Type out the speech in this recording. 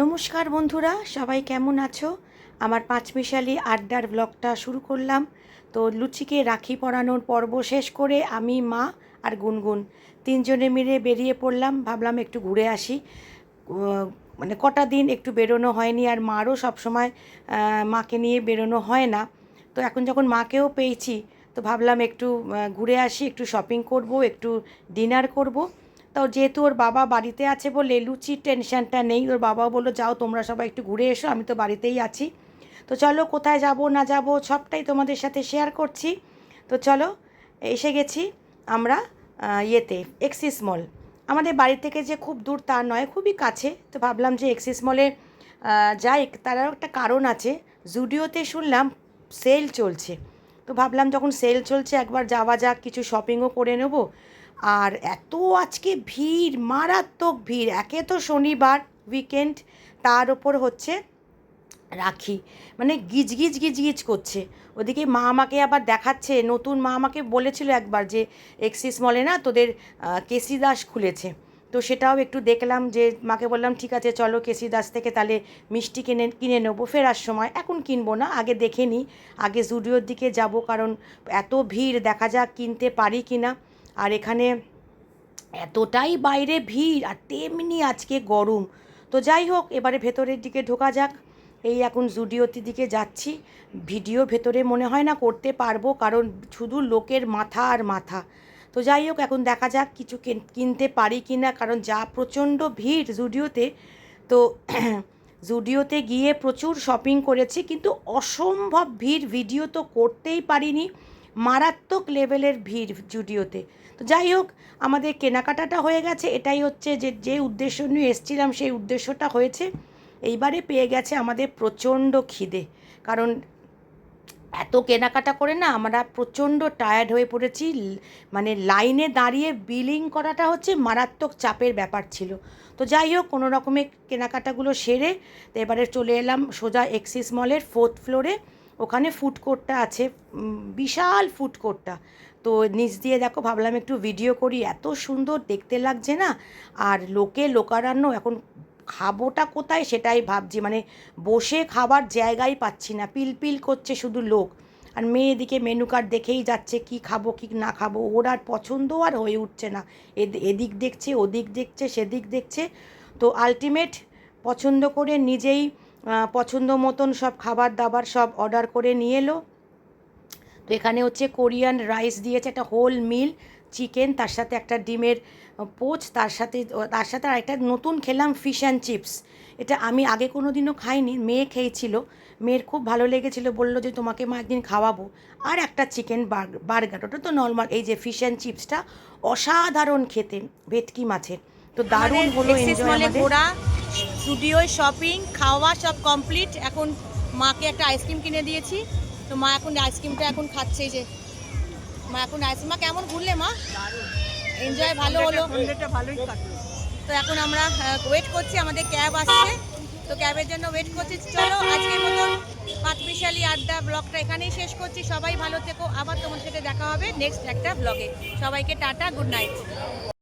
নমস্কার বন্ধুরা, সবাই কেমন আছো? আমার পাঁচমিশালি আড্ডার ব্লগটা শুরু করলাম। তো লুচিকে রাখি পরানোর পর্ব শেষ করে আমি, মা আর গুনগুন তিনজনে মিলে বেরিয়ে পড়লাম। ভাবলাম একটু ঘুরে আসি। মানে কটা দিন একটু বেরোনো হয়নি আর মারও সবসময় মাকে নিয়ে বেরোনো হয় না। তো এখন যখন মাকেও পেয়েছি, তো ভাবলাম একটু ঘুরে আসি, একটু শপিং করব, একটু ডিনার করব। তো যেহেতু ওর বাবা বাড়িতে আছে বলে লুচির টেনশনটা নেই, ওর বাবাও বলল, যাও তোমরা সবাই একটু ঘুরে এসো, আমি তো বাড়িতেই আছি। তো চলো, কোথায় যাব, না যাব, সবটাই তোমাদের সাথে শেয়ার করছি। তো চলো, এসে গেছি আমরা ইয়েতে এক্সিস মল আমাদের বাড়ি থেকে যে খুব দূর তা নয়, খুবই কাছে। তো ভাবলাম যে এক্সিস মলে যাই, তারও একটা কারণ আছে। জুডিওতে শুনলাম সেল চলছে। তো ভাবলাম যখন সেল চলছে, একবার যাওয়া যাক, কিছু শপিংও করে নেব। আর এত আজকে ভিড়, মারাত্মক ভিড়। একে তো শনিবার উইকেন্ড তার ওপর হচ্ছে রাখি। মানে গিজ গিজ গিজ গিজ করছে। ওদিকে মা আমাকে আবার দেখাচ্ছে, নতুন মা আমাকে বলেছিল একবার যে এক্সিস মলে না তোদের কেসি দাস খুলেছে। তো সেটাও একটু দেখলাম যে মাকে বললাম, ঠিক আছে, চলো কেসি দাস থেকে তাহলে মিষ্টি কিনে কিনে নেব, ফেরার সময়। এখন কিনবো না, আগে দেখে নিই আগে জুডিওর দিকে যাব, কারণ এত ভিড়, দেখা যাক কিনতে পারি কি না আর এখানে এতটাই বাইরে ভিড় আর তেমনি আজকে গরম। তো যাই হোক, এবারে ভেতরের দিকে ঢোকা যাক। এই এখন জুডিওতে দিকে যাচ্ছি। ভিডিও ভেতরে মনে হয় না করতে পারব, কারণ শুধু লোকের মাথা আর মাথা। তো যাই হোক, এখন দেখা যাক কিছু কিনতে পারি কি না, কারণ যা প্রচণ্ড ভিড় জুডিওতে, তো জুডিওতে গিয়ে প্রচুর শপিং করেছি, কিন্তু অসম্ভব ভিড়। ভিডিও তো করতেই পারিনি। মারাত্মক লেভেলের ভিড় জুডিওতে। তো যাই হোক, আমাদের কেনাকাটাটা হয়ে গেছে। এটাই হচ্ছে যে যে উদ্দেশ্য নিয়ে এসছিলাম, সেই উদ্দেশ্যটা হয়েছে। এইবারে পেয়ে গেছে আমাদের প্রচণ্ড খিদে। কারণ এত কেনাকাটা করে না আমরা প্রচণ্ড টায়ার্ড হয়ে পড়েছি। মানে লাইনে দাঁড়িয়ে বিলিং করাটা হচ্ছে মারাত্মক চাপের ব্যাপার ছিল। তো যাই হোক, কোনো রকমের কেনাকাটাগুলো সেরে তো এবারে চলে এলাম সোজা এক্সিস মলের ফোর্থ ফ্লোরে। ওখানে ফুড কোর্টটা আছে বিশাল ফুড কোর্টটা তো নিচ দিয়ে দেখো, ভাবলাম একটু ভিডিও করি, এত সুন্দর, দেখতে লাগছে না? আর লোকে লোকারণ্য, এখন খাবোটা কোথায় সেটাই ভাবছি মানে বসে খাবার জায়গাই পাচ্ছি না, পিল পিল করছে শুধু লোক। আর মেয়ে এদিকে মেনু কার্ড দেখেই যাচ্ছে, কি খাব, কি না খাব, ওর আর পছন্দ আর হয়ে উঠছে না। এদ- এদিক দেখছে, ওদিক দেখছে, সেদিক দেখছে। তো আলটিমেট পছন্দ করে নিজেই পছন্দ মতন সব খাবার দাবার সব অর্ডার করে নিয়ে এলো। তো এখানে হচ্ছে কোরিয়ান রাইস দিয়েছে একটা হোল মিল চিকেন তার সাথে একটা ডিমের পোচ তার সাথে তার সাথে আর একটা নতুন খেলাম ফিশ অ্যান্ড চিপস এটা আমি আগে কোনো দিনও খাইনি মেয়ে খেয়েছিল। মেয়ের খুব ভালো লেগেছিল বলল যে তোমাকে মা একদিন খাওয়াবো। আর একটা চিকেন বার্গার ওটা তো নর্মাল এই যে ফিশ অ্যান্ড চিপসটা অসাধারণ খেতে ভেটকি মাছের। তো দারুণ হলো এনজয় আমাদের। স্টুডিও শপিং খাওয়া সব কমপ্লিট এখন মাকে একটা আইসক্রিম কিনে দিয়েছি। তো মা এখন আইসক্রিমটা এখন খাচ্ছে যে। মা এখন আইসক্রিম মা কেমন ঘুরলে মা? এনজয় ভালো হলো। তো এখন আমরা ওয়েট করছি আমাদের ক্যাব আসছে। তো ক্যাবের জন্য ওয়েট করছি। চলো আজকের মতন পাঁচমিশালি আড্ডা ব্লগটা এখানেই শেষ করছি। সবাই ভালো থেকো। আবার তোমার সাথে দেখা হবে নেক্সট একটা ব্লগে সবাইকে টাটা গুড নাইট